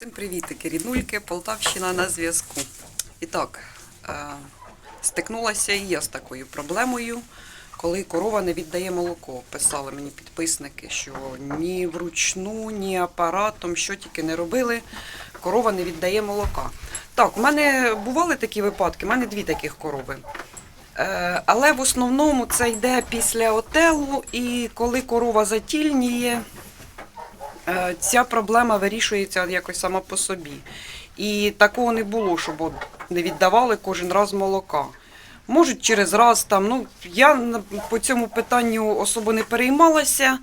Всім привітики, ріднульки, Полтавщина на зв'язку. І так, е, стикнулася і я з такою проблемою, коли корова не віддає молоко. Писали мені підписники, що ні вручну, ні апаратом, що тільки не робили, корова не віддає молока. Так, у мене бували такі випадки, у мене дві таких корови. Е, Але в основному це йде після отелу, і коли корова затільніє, Ця проблема вирішується якось сама по собі. І такого не було, щоб не віддавали кожен раз молока. Можуть через раз там. Ну, я по цьому питанню особо не переймалася,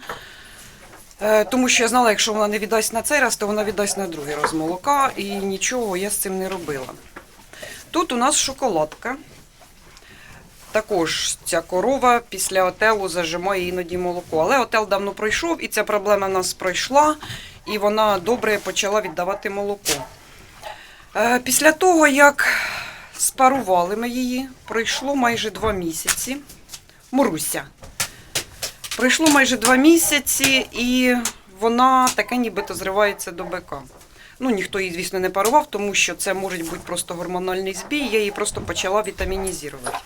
е, тому що я знала, якщо вона не віддасть на цей раз, то вона віддасть на другий раз молока, і нічого я з цим не робила. Тут у нас шоколадка. Також ця корова після отелу зажимає іноді молоко. Але отел давно пройшов, і ця проблема в нас пройшла, і вона добре почала віддавати молоко. Е, Після того, як спарували ми її, пройшло майже два місяці. Маруся. Пройшло майже два місяці, і вона таке нібито зривається до бика. Ну, ніхто її, звісно, не парував, тому що це може бути просто гормональний збій. Я її просто почала вітамінізувати.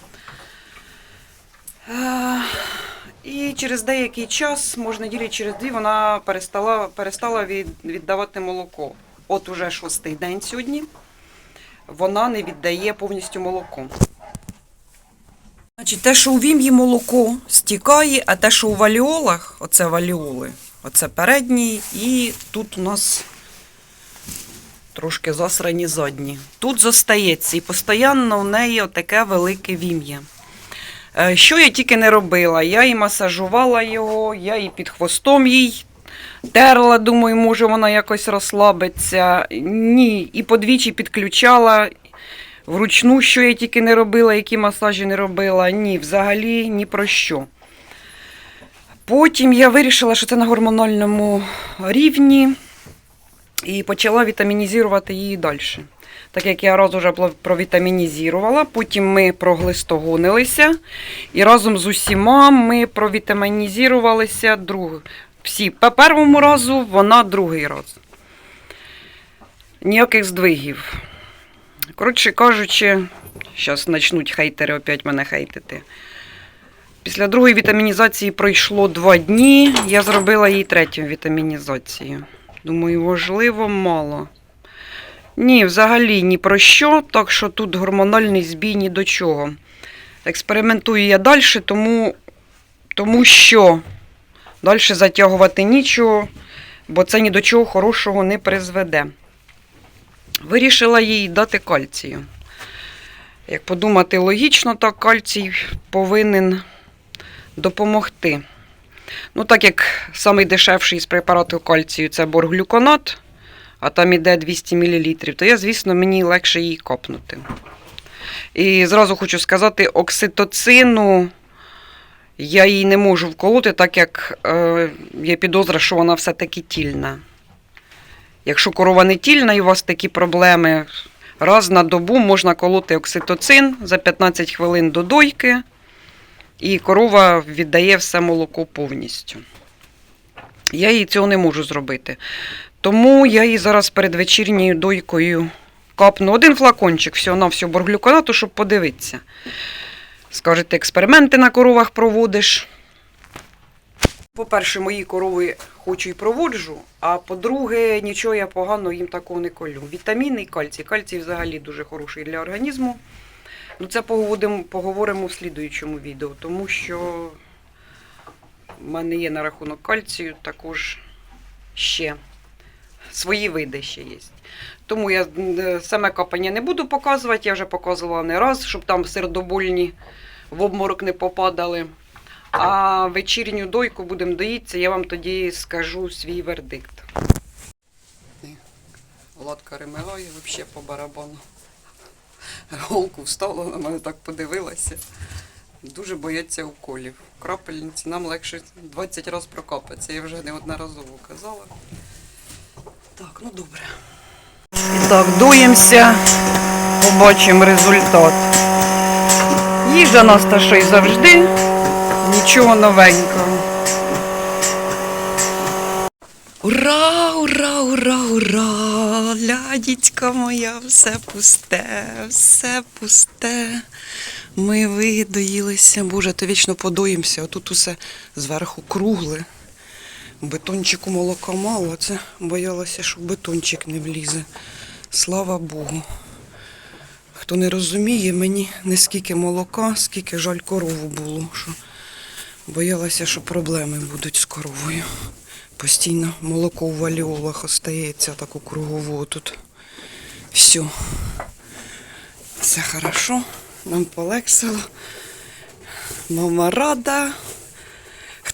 І через деякий час, може неділі через дві, вона перестала, перестала від, віддавати молоко. От уже шостий день сьогодні. Вона не віддає повністю молоко. Значить, те, що у вім'ї молоко стікає, а те, що у валіолах, оце валіоли, оце передній, і тут у нас трошки засрані задні. Тут зостається, і постійно в неї отаке велике вім'я. Е, Що я тільки не робила? Я і масажувала його, я і під хвостом їй терла, думаю, може вона якось розслабиться. Ні, і подвічі підключала. Вручну, що я тільки не робила, які масажі не робила. Ні, взагалі ні про що. Потім я вирішила, що це на гормональному рівні і почала вітамінізувати її далі. Так як я раз уже провітамінізувала, потім ми проглистогонилися і разом з усіма ми провітамінізувалися друг... всі. По першому разу, вона другий раз. Ніяких здвигів. Коротше кажучи, зараз почнуть хейтери опять мене хейтити. Після другої вітамінізації пройшло два дні. Я зробила їй третю вітамінізацію. Думаю, важливо, мало. Ні, взагалі ні про що, так що тут гормональний збій ні до чого. Експериментую я далі, тому, тому що далі затягувати нічого, бо це ні до чого хорошого не призведе. Вирішила їй дати кальцію. Як подумати логічно, так кальцій повинен допомогти. Ну, так як самий дешевший з препарату кальцію це борглюконат, а там іде 200 мл, то я, звісно, мені легше її копнути. І зразу хочу сказати, окситоцину я її не можу вколоти, так як е, є підозра, що вона все-таки тільна. Якщо корова не тільна і у вас такі проблеми, раз на добу можна колоти окситоцин за 15 хвилин до дойки, і корова віддає все молоко повністю. Я їй цього не можу зробити. Тому я їй зараз перед вечірньою дойкою капну один флакончик всього на всього борглюконату, щоб подивитися. Скажете, експерименти на коровах проводиш. По-перше, мої корови хочу і проводжу, а по-друге, нічого я погано їм такого не колю. Вітаміни і кальцій. Кальцій взагалі дуже хороший для організму. Ну, це поговоримо, поговоримо в слідуючому відео, тому що в мене є на рахунок кальцію також ще свої види ще є. Тому я е, саме капання не буду показувати, я вже показувала не раз, щоб там сердобольні в обморок не попадали. А вечірню дойку будемо доїтися, я вам тоді скажу свій вердикт. Ладка ремигає взагалі по барабану. Голку встала, на мене так подивилася. Дуже бояться уколів. Крапельниці нам легше 20 разів прокапатися. Я вже неодноразово казала. Так, ну добре. І так, дуємося, побачимо результат. Їжа нас та що й завжди, нічого новенького. Ура, ура, ура, ура! Лядічка моя, все пусте, все пусте. Ми видоїлися. Боже, то вічно подоїмося. Отут усе зверху кругле. Бетончику молока мало, це боялася, що бетончик не влізе. Слава Богу. Хто не розуміє, мені не скільки молока, скільки жаль корову було. Що боялася, що проблеми будуть з коровою. Постійно молоко в валіолах остається у кругову тут. Все. Все хорошо. Нам полегшило. Мама рада.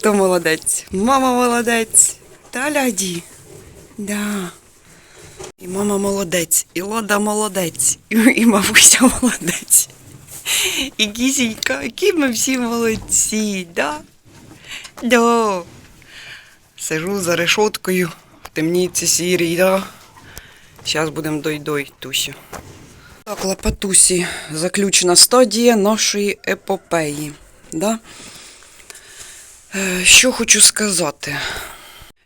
Хто молодець? Мама молодець. Та ляді. Да. І мама молодець, і Лада молодець, і, мамуся молодець. І кісінька, які ми всі молодці, да? Да. Сижу за решоткою в темніці сірій, да? Зараз будемо дой-дой, Тусю. Так, Лапатусі, заключена стадія нашої епопеї. Да? Е, Що хочу сказати?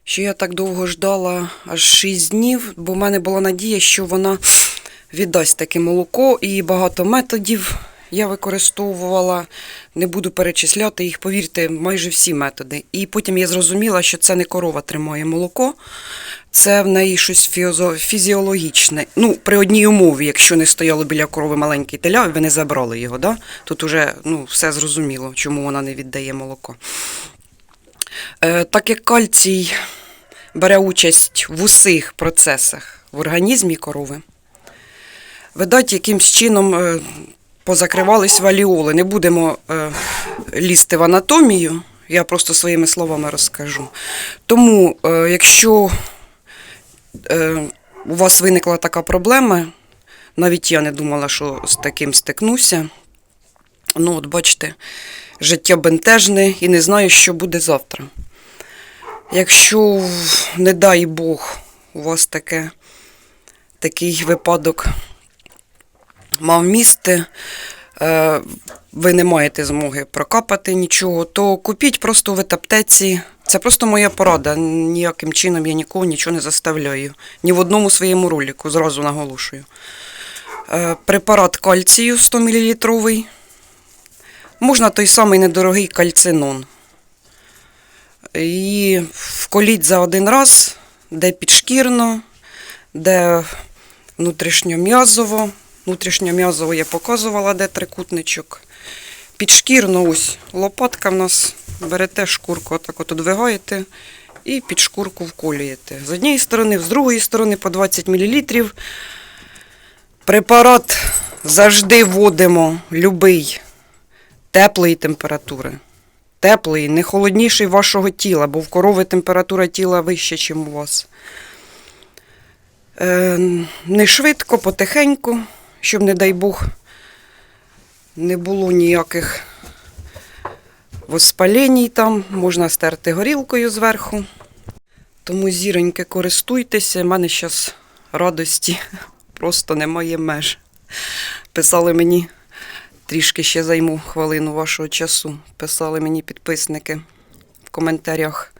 Що я так довго ждала аж 6 днів, бо в мене була надія, що вона віддасть таке молоко і багато методів я використовувала. Не буду перечисляти їх, повірте, майже всі методи. І потім я зрозуміла, що це не корова тримає молоко, це в неї щось фізіологічне. Ну, при одній умові, якщо не стояло біля корови маленький теля, ви не забрали його. Да? Тут уже ну, все зрозуміло, чому вона не віддає молоко. Е, так як кальцій бере участь в усіх процесах в організмі корови, видать, якимсь чином е, позакривались валіоли. Не будемо е, лізти в анатомію, я просто своїми словами розкажу. Тому, якщо у вас виникла така проблема, навіть я не думала, що з таким стикнуся. Ну, от бачите, життя бентежне і не знаю, що буде завтра. Якщо, не дай Бог, у вас таке, такий випадок мав місце, е, ви не маєте змоги прокапати нічого, то купіть просто в аптеці. Це просто моя порада. Ніяким чином я нікого нічого не заставляю. Ні в одному своєму ролику, зразу наголошую. Е, Препарат кальцію 100 мл. Можна той самий недорогий кальцинон. І вколіть за один раз, де підшкірно, де внутрішньом'язово. Внутрішньом'язово я показувала, де трикутничок. Підшкірно ось лопатка в нас. Берете шкурку, отак от одвигаєте і під шкурку вколюєте. З однієї сторони, з другої сторони по 20 мл. Препарат завжди вводимо любий теплої температури. Теплий, не холодніший вашого тіла, бо в корови температура тіла вища, ніж у вас. Е, не швидко, потихеньку, щоб, не дай Бог, не було ніяких воспалінь там, можна стерти горілкою зверху. Тому, зіроньки, користуйтеся, в мене зараз радості просто немає меж. Писали мені трішки ще займу хвилину вашого часу. Писали мені підписники в коментарях.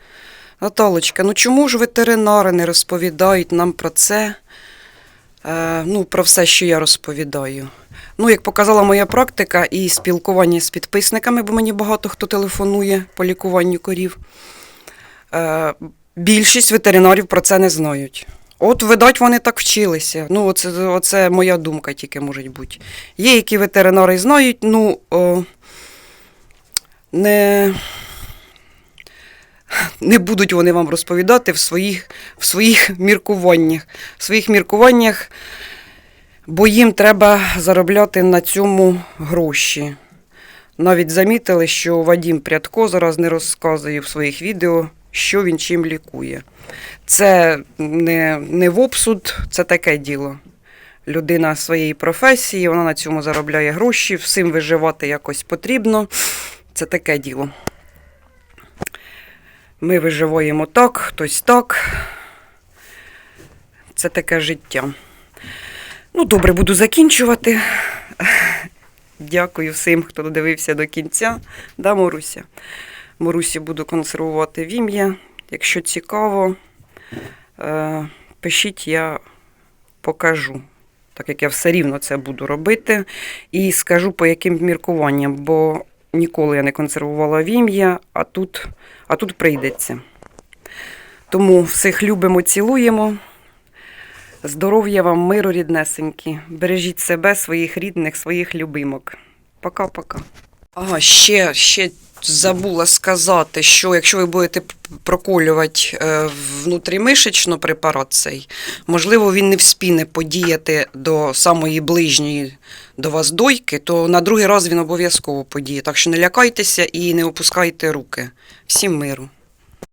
Наталочка, ну чому ж ветеринари не розповідають нам про це? Е, ну, про все, що я розповідаю. Ну, як показала моя практика і спілкування з підписниками, бо мені багато хто телефонує по лікуванню корів. Е, більшість ветеринарів про це не знають. От, видать, вони так вчилися. Ну, оце, оце моя думка тільки може бути. Є, які ветеринари знають, ну о, не, не будуть вони вам розповідати в своїх, в своїх міркуваннях. В своїх міркуваннях, бо їм треба заробляти на цьому гроші. Навіть замітили, що Вадім Прядко зараз не розказує в своїх відео, що він чим лікує. Це не, не в обсуд, це таке діло. Людина своєї професії, вона на цьому заробляє гроші, всім виживати якось потрібно. Це таке діло. Ми виживаємо так, хтось так. Це таке життя. Ну, добре, буду закінчувати. Дякую всім, хто додивився до кінця. Да, Моруся? Марусі буду консервувати в ім'я. Якщо цікаво, Е, Пишіть, я покажу, так як я все рівно це буду робити. І скажу по яким міркуванням, бо ніколи я не консервувала вім'я, а тут, а тут прийдеться. Тому всіх любимо, цілуємо. Здоров'я вам, миру, ріднесенькі. Бережіть себе, своїх рідних, своїх любимок. Пока-пока. Ага, ще, ще забула сказати, що якщо ви будете проколювати е, внутрімишечно препарат цей, можливо, він не вспіне подіяти до самої ближньої до вас дойки, то на другий раз він обов'язково подіє. Так що не лякайтеся і не опускайте руки. Всім миру.